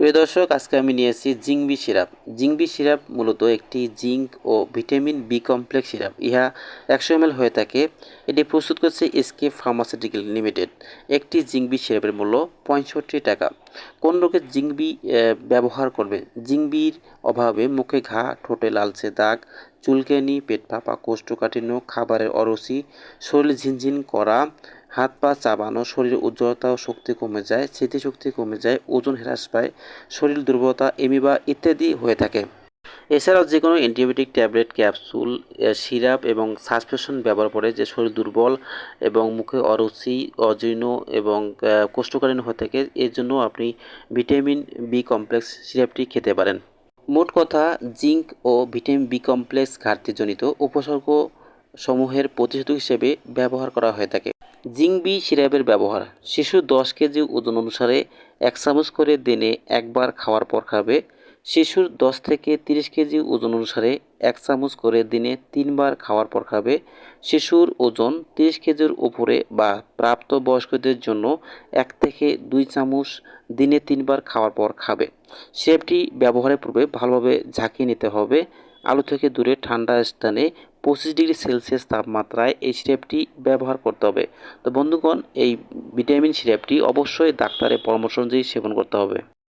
প্রিয় দর্শক, আজকে আমি নিয়ে এসেছি জিংবি সিরাপ। জিংবি সিরাপ মূলত একটি জিঙ্ক ও ভিটামিন বি কমপ্লেক্স সিরাপ। ইহা একশো এম হয়ে থাকে। এটি প্রস্তুত করছে এসকে ফার্মাসিউটিক্যাল লিমিটেড। একটি জিংবি সিরাপের মূল্য পঁয়ষট্টি টাকা। কোন রোগের জিংবি ব্যবহার করবে? জিংবির অভাবে মুখে ঘা, ঠোঁটে লালচে দাগ, চুলকানি, পেট ফাঁপা কোষ্ঠকাঠিন্য, খাবারের অরুচি, শরীর ঝিনঝিন করা হাত পা চাবানো, শরীরের উজ্জ্বলতা ও শক্তি কমে যায়, স্মৃতিশক্তি কমে যায়, ওজন হ্রাস পায় শরীর দুর্বলতা, এমিবা ইত্যাদি হয়ে থাকে। এছাড়াও যে কোনো অ্যান্টিবায়োটিক ট্যাবলেট, ক্যাপসুল সিরাপ এবং সাসপেশন ব্যবহার করে যে শরীর দুর্বল এবং মুখে অরুচি, অজীর্ণ এবং কোষ্ঠকালীন হয়ে থাকে, এর জন্য আপনি ভিটামিন বি কমপ্লেক্স সিরাপটি খেতে পারেন। মোট কথা, জিঙ্ক ও ভিটামিন বি কমপ্লেক্স ঘাটতিজনিত উপসর্গ সমূহের প্রতিষেধক হিসেবে ব্যবহার করা হয়ে থাকে। জিঙ্ক বি সিরাপের ব্যবহার। শিশু দশ কেজি ওজন অনুসারে এক চামচ করে দিনে একবার খাওয়ার পর খাবে। শিশুর দশ থেকে তিরিশ কেজি ওজন অনুসারে এক চামচ করে দিনে তিনবার খাওয়ার পর খাবে। শিশুর ওজন তিরিশ কেজির উপরে বা প্রাপ্তবয়স্কদের জন্য এক থেকে দুই চামচ দিনে তিনবার খাওয়ার পর খাবে। সিরাপটি ব্যবহারের পূর্বে ভালোভাবে ঝাঁকিয়ে নিতে হবে। আলো থেকে দূরে ঠান্ডা স্থানে পঁচিশ ডিগ্রি সেলসিয়াস তাপমাত্রায় এই সিরাপটি ব্যবহার করতে হবে। তো বন্ধুগণ, এই ভিটামিন সিরাপটি অবশ্যই ডাক্তারের পরামর্শ অনুযায়ী সেবন করতে হবে।